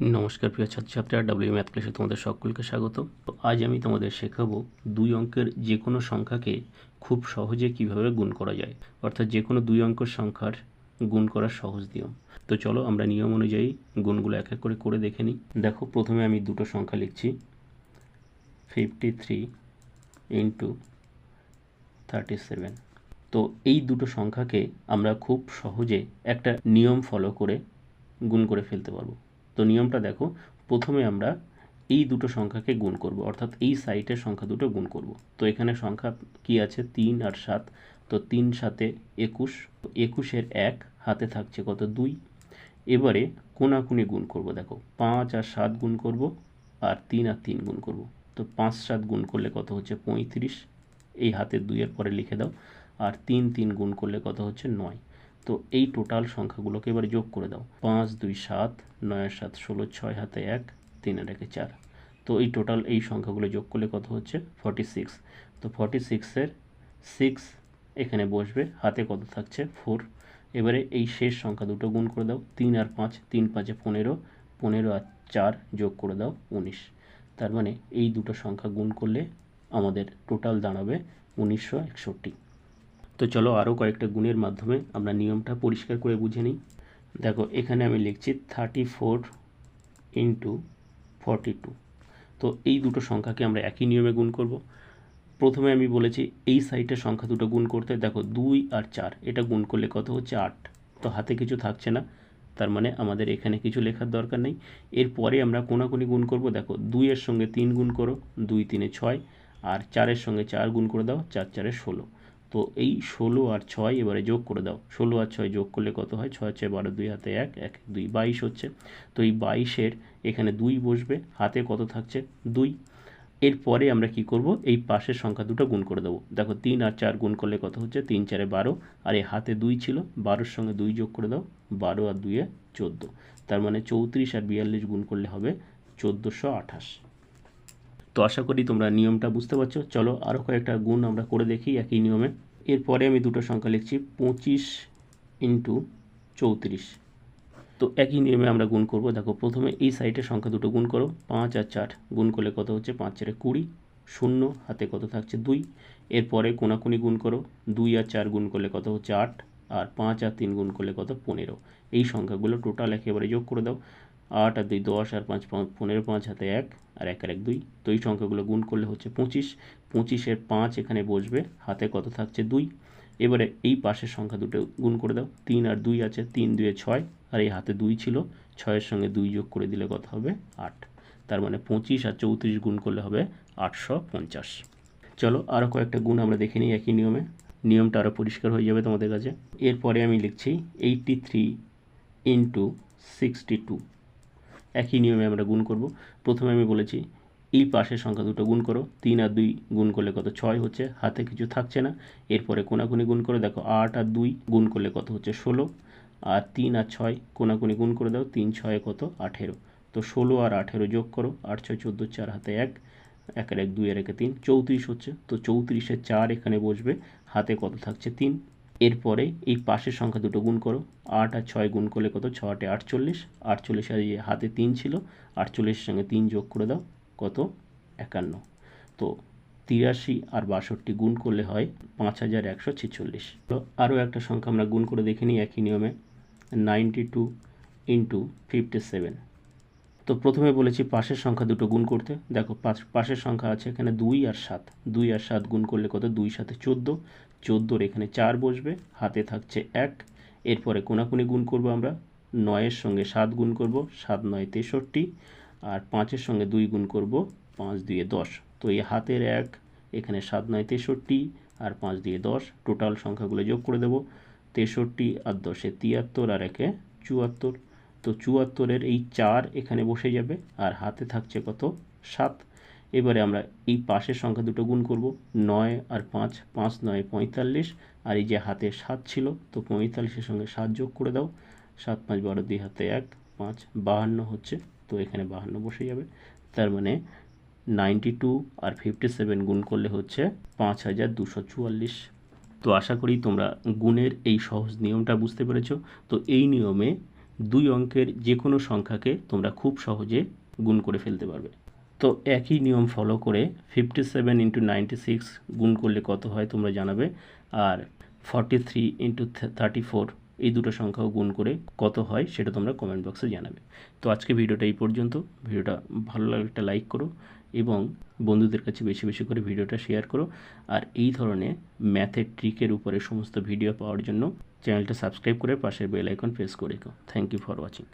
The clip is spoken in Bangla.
নমস্কার প্রিয় ছাত্রছাত্রীরা ডাব্লিউ ম্যাথ ক্লাসে তোমাদের সকলকে স্বাগত। আজ আমি তোমাদের শেখাবো দুই অঙ্কের যে কোনো সংখ্যাকে খুব সহজে কীভাবে গুণ করা যায়। অর্থাৎ যে কোনো দুই অঙ্কের সংখ্যার গুণ করার সহজ নিয়ম। তো চলো আমরা নিয়ম অনুযায়ী গুণগুলো এক এক করে করে দেখে নিই। দেখো, প্রথমে আমি দুটো সংখ্যা লিখছি। Fifty three into thirty seven তো এই দুটো সংখ্যাকে আমরা খুব সহজে একটা নিয়ম ফলো করে গুণ করে ফেলতে পারব। তো নিয়মটা দেখো। প্রথমে আমরা এই দুটো সংখ্যাকে গুণ করব, অর্থাৎ এই সাইটের সংখ্যা দুটো গুণ করব। তো এখানে সংখ্যা কি আছে? তিন আর সাত। তো তিন সাতে একুশ একুশের এক হাতে থাকছে কত? দুই। এবারে কোনাকুনি গুণ করব, দেখো। পাঁচ আর সাত গুণ করব আর তিন আর তিন গুণ করব। তো পাঁচ সাত গুণ করলে কত হচ্ছে? পঁয়ত্রিশ। এই হাতে দুইয়ের পরে লিখে দাও। আর তিন তিন গুণ করলে কত হচ্ছে? নয়। তো এই টোটাল সংখ্যাগুলোকে এবার যোগ করে দাও। পাঁচ, দুই, সাত, নয়, সাত, ষোলো, ছয় হাতে এক, তিন আর একে, চার। তো এই টোটাল এই সংখ্যাগুলো যোগ করলে কত হচ্ছে? ফর্টি সিক্স তো ফর্টি সিক্সের সিক্স এখানে বসবে, হাতে কত থাকছে? ফোর এবারে এই শেষ সংখ্যা দুটো গুণ করে দাও। তিন আর পাঁচ, তিন পাঁচে পনেরো পনেরো আর চার যোগ করে দাও উনিশ। তার মানে এই দুটো সংখ্যা গুণ করলে আমাদের টোটাল দাঁড়াবে উনিশশো একষট্টি। তো চলো আরও কয়েকটা গুণের মাধ্যমে আমরা নিয়মটা পরিষ্কার করে বুঝে নিই। দেখো, এখানে আমি লিখছি thirty four into forty two তো এই দুটো সংখ্যাকে আমরা একই নিয়মে গুণ করব। প্রথমে আমি বলেছি এই সাইটের সংখ্যা দুটো গুণ করতে, দেখো, দুই আর চার, এটা গুণ করলে কত হচ্ছে আট। তো হাতে কিছু থাকছে না, তার মানে আমাদের এখানে কিছু লেখার দরকার নেই। এরপরে আমরা কোনাকুনি গুণ করব, দেখো, দুইয়ের সঙ্গে তিন গুণ করো, দুই, তিনে ছয়, আর চারের সঙ্গে চার গুণ করে দাও, চার, চারে ষোলো। তো এই ষোলো আর ছয় এবারে যোগ করে দাও। ষোলো আর ছয় যোগ করলে কত হয়? ছয় ছয়, বারো, দুই, হাতে এক এক, দুই, বাইশ হচ্ছে। তো এই বাইশের এখানে দুই বসবে। হাতে কত থাকছে? দুই। এরপরে আমরা কি করব? এই পাশের সংখ্যা দুটো গুণ করে দেবো। দেখো তিন আর চার গুণ করলে কত হচ্ছে? তিন, চারে বারো। আর এই হাতে দুই ছিল। বারোর সঙ্গে দুই যোগ করে দাও। বারো আর দুইয়ে চোদ্দ। তার মানে চৌত্রিশ আর বিয়াল্লিশ গুণ করলে হবে চোদ্দোশো আঠাশ। তো আশা করি তোমরা নিয়মটা বুঝতে পারছ। চলো আরও কয়েকটা গুণ আমরা করে দেখি একই নিয়মে। এরপরে আমি দুটো সংখ্যা লিখছি, পঁচিশ ইন্টু চৌত্রিশ। তো একই নিয়মে আমরা গুণ করব। দেখো, প্রথমে এই সাইডের সংখ্যা দুটো গুণ করো, পাঁচ আর চার। গুণ করলে কত হচ্ছে? পাঁচ চারে কুড়ি। শূন্য, হাতে কত থাকছে? দুই। এরপরে কোনাকুনি গুণ করো, দুই আর চার গুণ করলে কত হচ্ছে? আট। আর পাঁচ আর তিন গুণ করলে কত? পনেরো। এই সংখ্যাগুলো টোটাল একেবারে যোগ করে দাও। আট আর দুই দশ আর পাঁচ পনেরো, পাঁচ হাতে এক আর এক আর এক দুই। তো এই সংখ্যাগুলো গুণ করলে হচ্ছে পঁচিশ। পঁচিশের পাঁচ এখানে বসবে, হাতে কত থাকছে দুই। এবারে এই পাশের সংখ্যা দুটো গুণ করে দাও, তিন আর দুই আছে, তিন দুয়ে ছয়। আর এই হাতে দুই ছিল, ছয়ের সঙ্গে দুই যোগ করে দিলে কত হবে? আট। তার মানে পঁচিশ আর চৌত্রিশ গুণ করলে হবে আটশো পঞ্চাশ। চলো আরও কয়েকটা গুণ আমরা দেখে নিই একই নিয়মে। নিয়মটা আরও পরিষ্কার হয়ে যাবে তোমাদের কাছে। এরপরে আমি লিখছি eighty three into sixty two একই নিয়মে আমরা গুণ করব। প্রথমে আমি বলেছি, এই পাশের সংখ্যা দুটো গুণ করো। তিন আর দুই গুণ করলে কত? ছয় হচ্ছে। হাতে কিছু থাকছে না। এরপরে কোনাকুনি গুণ করে দেখো, আট আর দুই গুণ করলে কত হচ্ছে? ষোলো। আর তিন আর ছয় কোনাকুনি গুণ করে দাও, তিন ছয় কত? আঠেরো। তো ষোলো আর আঠেরো যোগ করো, আট ছয় চোদ্দ চার হাতে এক, একের এক, দুই আর একে তিন। চৌত্রিশ হচ্ছে। তো চৌত্রিশে চার এখানে বসবে। হাতে কত থাকছে? তিন। এরপরে এই পাশের সংখ্যা দুটো গুণ করো। আট আর ছয় গুণ করলে কত? ছ আটে আটচল্লিশ। আটচল্লিশ আর হাতে তিন ছিল। আটচল্লিশের সঙ্গে তিন যোগ করে দাও, কত? একান্ন। তো তিরাশি আর বাষট্টি গুণ করলে হয় পাঁচ হাজার একশো ছেচল্লিশ। তো আরও একটা সংখ্যা আমরা গুণ করে দেখে নিই একই নিয়মে। Ninety two into fifty seven. তো প্রথমে বলেছি পাশের সংখ্যা দুটো গুণ করতে। দেখো পাশ পাশের সংখ্যা আছে এখানে দুই আর সাত। দুই আর সাত গুণ করলে কত? দুই সাথে চোদ্দ। চোদ্দোর এখানে চার বসবে, হাতে থাকছে এক। এরপরে কোনাকুনি গুণ করব আমরা। নয়ের সঙ্গে সাত গুণ করব, সাত নয় তেষট্টি। আর পাঁচের সঙ্গে দুই গুণ করব, পাঁচ দুয়ে দশ। তো এই হাতের এক, এখানে সাত নয় তেষট্টি আর পাঁচ দিয়ে দশ। টোটাল সংখ্যাগুলো যোগ করে দেব, তেষট্টি আর দশে তিয়াত্তর আর একে চুয়াত্তর। তো চুয়াত্তরের এই চার এখানে বসে যাবে আর হাতে থাকছে কত? সাত। এবারে আমরা এই পাশের সংখ্যা দুটো গুণ করব, নয় আর পাঁচ। পাঁচ, নয়, পঁয়তাল্লিশ। আর এই যে হাতে সাত ছিল, তো পঁয়তাল্লিশের সঙ্গে সাত যোগ করে দাও। সাত, পাঁচ, বারো, দুই, হাতে এক, পাঁচ, বাহান্ন হচ্ছে, তো এখানে বাহান্ন বসে যাবে। তার মানে নাইনটি টু আর ফিফটি সেভেন গুণ করলে হচ্ছে পাঁচ হাজার দুশো চুয়াল্লিশ। তো আশা করি তোমরা গুণের এই সহজ নিয়মটা বুঝতে পেরেছ। তো এই নিয়মে দুই অঙ্কের যে কোনো সংখ্যাকে তোমরা খুব সহজে গুণ করে ফেলতে পারবে। তো একই নিয়ম ফলো করে fifty seven into ninety six গুণ করলে কত হয় তোমরা জানাবে? আর forty three into thirty four এই দুটো সংখ্যাও গুণ করে কত হয় সেটা তোমরা কমেন্ট বক্সে জানাবে। তো আজকে ভিডিওটা এই পর্যন্ত। ভিডিওটা ভালো লাগলে একটা লাইক করো এবং বন্ধুদের কাছে বেশি বেশি করে ভিডিওটা শেয়ার করো। আর এই ধরনের ম্যাথের ট্রিকের উপরে সমস্ত ভিডিও পাওয়ার জন্য চ্যানেলটা সাবস্ক্রাইব করে পাশের বেল আইকন প্রেস করে থ্যাংক ইউ ফর ওয়াচিং